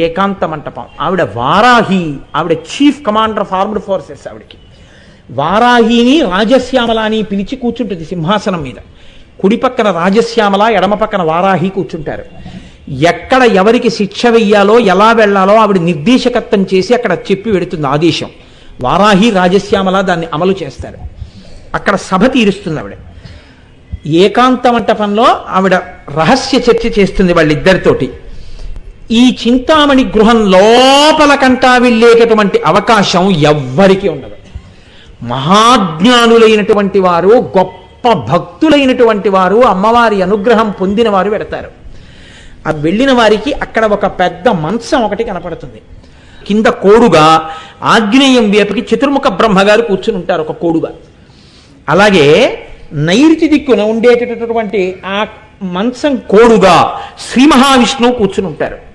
ఏకాంత మంటపం. ఆవిడ వారాహి ఆవిడ chief commander of armed forces ఆవిడకి. వారాహిని రాజశ్యామల అని పిలిచి కూర్చుంటుంది సింహాసనం మీద. కుడి పక్కన రాజశ్యామల ఎడమ పక్కన వారాహి కూర్చుంటారు. ఎక్కడ ఎవరికి శిక్ష వెయ్యాలో ఎలా వెళ్ళాలో ఆవిడ నిర్దేశకత్వం చేసి అక్కడ చెప్పి వెడుతుంది ఆదేశం. వారాహి రాజశ్యామల దాన్ని అమలు చేస్తారు. అక్కడ సభ తీరుస్తుంది ఆవిడ. ఏకాంత మంటపంలో ఆవిడ రహస్య చర్చ చేస్తుంది వాళ్ళిద్దరితోటి. ఈ చింతామణి గృహం లోపల కంటా వెళ్ళేటటువంటి అవకాశం ఎవ్వరికీ ఉండదు. మహాజ్ఞానులైనటువంటి వారు గొప్ప భక్తులైనటువంటి వారు అమ్మవారి అనుగ్రహం పొందిన వారు పెడతారు. ఆ వెళ్ళిన వారికి అక్కడ ఒక పెద్ద మంచం ఒకటి కనపడుతుంది. కింద కోడుగా ఆగ్నేయం వేపకి చతుర్ముఖ బ్రహ్మగారు కూర్చుని ఉంటారు ఒక కోడుగా. అలాగే నైరుతి దిక్కున ఉండేటటువంటి ఆ మంచం కోడుగా శ్రీ మహావిష్ణువు కూర్చుని ఉంటారు.